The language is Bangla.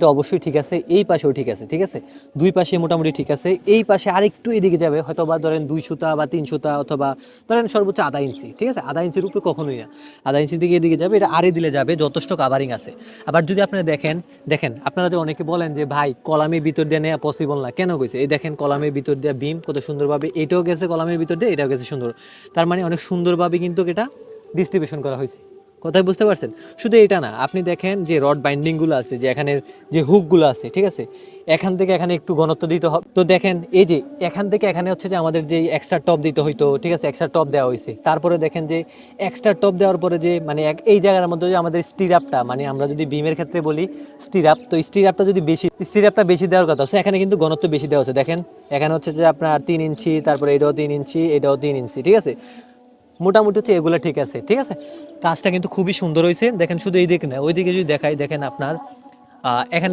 এটা অবশ্যই ঠিক আছে, এই পাশেও ঠিক আছে ঠিক আছে? দুই পাশে মোটামুটি ঠিক আছে, এই পাশে আরেকটু এদিকে যাবে হয়তো বা ধরেন দুই সুতা বা তিন সুতা অথবা ধরেন সর্বোচ্চ আধা ইঞ্চি, ঠিক আছে? আধা ইঞ্চির উপরে কখনোই না, আধা ইঞ্চির দিকে এদিকে যাবে, এটা আরে দিলে যাবে, যথেষ্ট কাভারিং আছে। আবার যদি আপনারা দেখেন দেখেন, আপনারা যে অনেকে বলেন যে, ভাই কলামের ভিতর দিয়ে নেওয়া পসিবল না। কেন গেছে এই দেখেন, কলামের ভিতর দিয়ে বিম কত সুন্দরভাবে, এটাও গেছে কলামের ভিতর দিয়ে, এটাও গেছে সুন্দর। তার মানে অনেক সুন্দরভাবে কিন্তু এটা ডিস্ট্রিবিউশন করা হয়েছে। কথাই বুঝতে পারছেন? শুধু এটা না, আপনি দেখেন যে রড বাইন্ডিংগুলো আছে, যে এখানের যে হুকগুলো আছে, ঠিক আছে? এখান থেকে এখানে একটু ঘনত্ব দিতে হবে। তো দেখেন, এই যে এখান থেকে এখানে হচ্ছে যে আমাদের যে এক্সট্রা টপ দিতে হইতো, ঠিক আছে? এক্সট্রা টপ দেওয়া হয়েছে তারপরে দেখেন যে এক্সট্রা টপ দেওয়ার পরে যে মানে এই জায়গার মধ্যে যে আমাদের স্টিরাপটা মানে আমরা যদি বিমের ক্ষেত্রে বলি স্টিরাপ তো স্টিরাপটা যদি বেশি স্টিরাপটা বেশি দেওয়ার কথা হচ্ছে এখানে কিন্তু ঘনত্ব বেশি দেওয়া হচ্ছে। দেখেন, এখানে হচ্ছে যে আপনার তিন ইঞ্চি, তারপরে এটাও তিন ইঞ্চি, এটাও তিন ইঞ্চি, ঠিক আছে? মোটামুটি হচ্ছে এগুলো ঠিক আছে ঠিক আছে? কাজটা কিন্তু খুবই সুন্দর হয়েছে। দেখেন শুধু এই দিকে না ওই দিকে যদি দেখাই, দেখেন আপনার এখানে